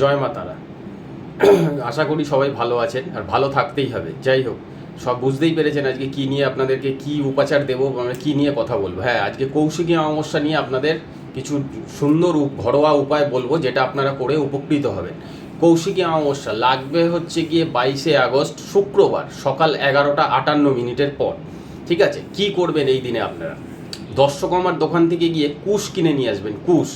জয় মা তারা। আশা করি সবাই ভালো আছেন আর ভালো থাকতেই হবে। যাই হোক, সব বুঝতেই পেরেছেন আজকে কি নিয়ে আপনাদেরকে কি উপাচার দেবো আমরা কি নিয়ে কথা বলব। হ্যাঁ আজকে কৌশিকী অমাবস্যা নিয়ে আপনাদের কিছু সুন্দর ঘরোয়া উপায় বলব, যেটা আপনারা করে উপকৃত হবেন। কৌশিকী অমাবস্যা লাগবে হচ্ছে গিয়ে বাইশে আগস্ট, শুক্রবার, সকাল এগারোটা আটান্ন মিনিটের পর। ঠিক আছে? কি করবেন এই দিনে আপনারা? দর্শক আমার দোকান থেকে গিয়ে কুশ কিনে নিয়ে আসবেন, কুশ।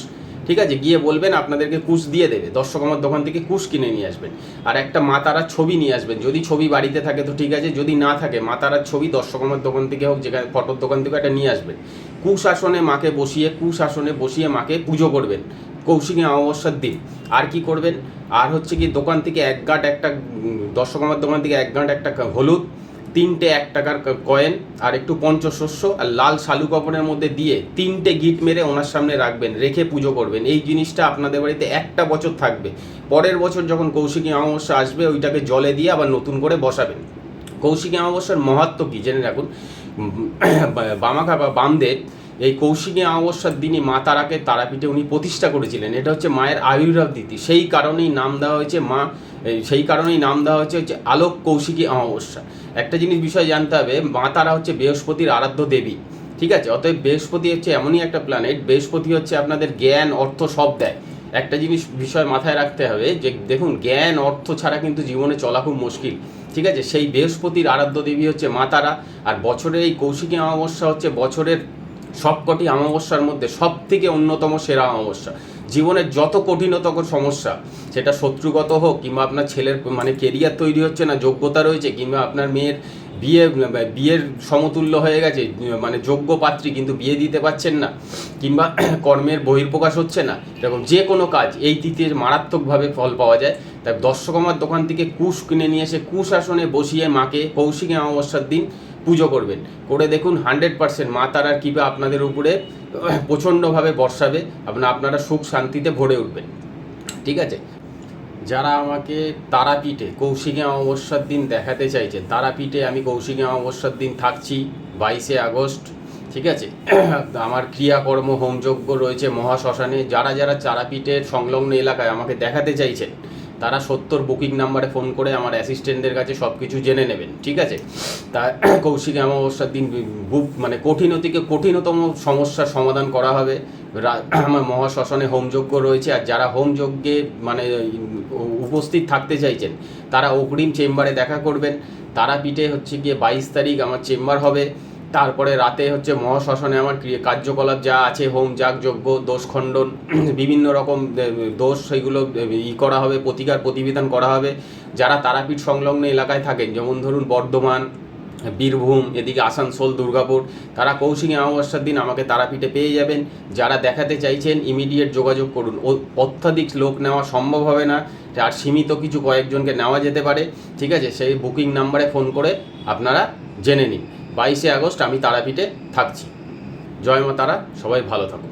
ঠিক আছে? গিয়ে বলবেন, আপনাদেরকে কুশ দিয়ে দেবে। দর্শক আমার দোকান থেকে কুশ কিনে নিয়ে আসবেন। আর একটা মাতারার ছবি নিয়ে আসবেন। যদি ছবি বাড়িতে থাকে তো ঠিক আছে, যদি না থাকে, মাতারার ছবি দর্শক আমার দোকান থেকে হোক, যেখানে ফটোর দোকান থেকে একটা নিয়ে আসবেন। কুশাসনে মাকে বসিয়ে কুশাসনে বসিয়ে মাকে পুজো করবেন। কৌশিকী অমাবস্যার দিন। আর কি করবেন? আর হচ্ছে কি, দোকান থেকে এক গাঁট একটা দর্শক আমার দোকান থেকে এক গাঁট একটা হলুদ তিনটে এক টাকার কয়েন আর একটু পঞ্চশস্য আর লাল শালু কাপড়ের মধ্যে দিয়ে তিনটে গিট মেরে ওনার সামনে রাখবেন, রেখে পুজো করবেন। এই জিনিসটা আপনাদের বাড়িতে একটা বছর থাকবে। পরের বছর যখন কৌশিকী অমাবস্যা আসবে, ওইটাকে জলে দিয়ে আবার নতুন করে বসাবেন। কৌশিকী অমাবস্যার মহাত্ম কী? জেনে রাখুন। বামাখা বা বামদেব এই কৌশিকী অমাবস্যার দিনই মা তারাকে তারাপীঠে উনি প্রতিষ্ঠা করেছিলেন। এটা হচ্ছে মায়ের আবির্ভাব তিথি সেই কারণেই নাম দেওয়া হয়েছে মা সেই কারণেই নাম দেওয়া হচ্ছে হচ্ছে আলোক কৌশিকী অমাবস্যা। একটা জিনিস বিষয় জানতে হবে, মা তারা হচ্ছে বৃহস্পতির আরাধ্য দেবী, ঠিক আছে? অতএব বৃহস্পতি হচ্ছে এমনই একটা প্ল্যানেট বৃহস্পতি হচ্ছে আপনাদের জ্ঞান, অর্থ সব দেয়। একটা জিনিস বিষয় মাথায় রাখতে হবে যে, দেখুন, জ্ঞান, অর্থ ছাড়া কিন্তু জীবনে চলা খুব মুশকিল, ঠিক আছে? সেই বৃহস্পতির আরাধ্য দেবী হচ্ছে মা তারা, আর বছরের এই কৌশিকী অমাবস্যা হচ্ছে বছরের সবকটি অমাবস্যার মধ্যে সব থেকে অন্যতম সেরা অমাবস্যা জীবনের যত কঠিনতম সমস্যা, সেটা শত্রুগত হোক কিংবা আপনার ছেলের মানে কেরিয়ার তৈরি হচ্ছে না, যোগ্যতা রয়েছে কিংবা আপনার মেয়ের বিয়ে, বিয়ের সমতুল্য হয়ে গেছে মানে যোগ্য পাত্রী কিন্তু বিয়ে দিতে পারছেন না, কিংবা কর্মের বহির্প্রকাশ হচ্ছে না, এরকম যে কোনো কাজ, এই তিথির মারাত্মকভাবে ফল পাওয়া যায়। তাই দর্শক আমার দোকান থেকে কুশ কিনে নিয়ে এসে কুশ আসনে বসিয়ে মাকে কৌশিকী অমাবস্যার দিন পুজো করবেন। করে দেখুন, হান্ড্রেড পার্সেন্ট মা তারার কৃপা আপনাদের উপরে প্রচণ্ডভাবে বর্ষাবে আপনার আপনারা সুখ শান্তিতে ভরে উঠবেন। ঠিক আছে? যারা আমাকে তারাপীঠে, কৌশিকী অমাবস্যার দিন দেখাতে চাইছেন, তারাপীঠে আমি কৌশিকী অমাবস্যার দিন থাকছি, বাইশে আগস্ট। ঠিক আছে? আমার ক্রিয়াকর্ম, হোমযজ্ঞ রয়েছে মহাশ্মশানে। যারা যারা তারাপীঠের সংলগ্ন এলাকায় আমাকে দেখাতে চাইছেন তারা সত্তর বুকিং নাম্বারে ফোন করে আমার অ্যাসিস্ট্যান্টদের কাছে সব কিছু জেনে নেবেন, ঠিক আছে? তা কৌশিক অমাবস্যার দিন বুক মানে কঠিন থেকে কঠিনতম সমস্যার সমাধান করা হবে। আমার মহাশ্মশানে হোমযজ্ঞ রয়েছে, আর যারা হোমযজ্ঞে মানে উপস্থিত থাকতে চাইছেন, তারা অগ্রিম চেম্বারে দেখা করবেন। তারাপীঠে হচ্ছে গিয়ে বাইশ তারিখ আমার চেম্বার হবে। তারপরে রাতে হচ্ছে মহাশ্মশানে আমার ক্রিয়া- কার্যকলাপ যা আছে হোম যাগ যজ্ঞ দোষ খণ্ডন বিভিন্ন রকম দোষ সেগুলো এ, ই করা হবে প্রতিকার প্রতিবিধান করা হবে। যারা তারাপীঠ সংলগ্ন এলাকায় থাকেন যেমন ধরুন বর্ধমান বীরভূম এদিকে আসানসোল দুর্গাপুর তারা কৌশিকী অমাবস্যার দিন আমাকে তারাপীঠে পেয়ে যাবেন। যারা দেখাতে চাইছেন ইমিডিয়েট যোগাযোগ করুন। ও অত্যাধিক লোক নেওয়া সম্ভব হবে না আর সীমিত কিছু কয়েকজনকে নেওয়া যেতে পারে। ঠিক আছে? সেই বুকিং নাম্বারে ফোন করে আপনারা জেনে নিন। বাইশে আগস্ট আমি তারাপীঠে থাকছি। জয় মা তারা সবাই ভালো থাকুন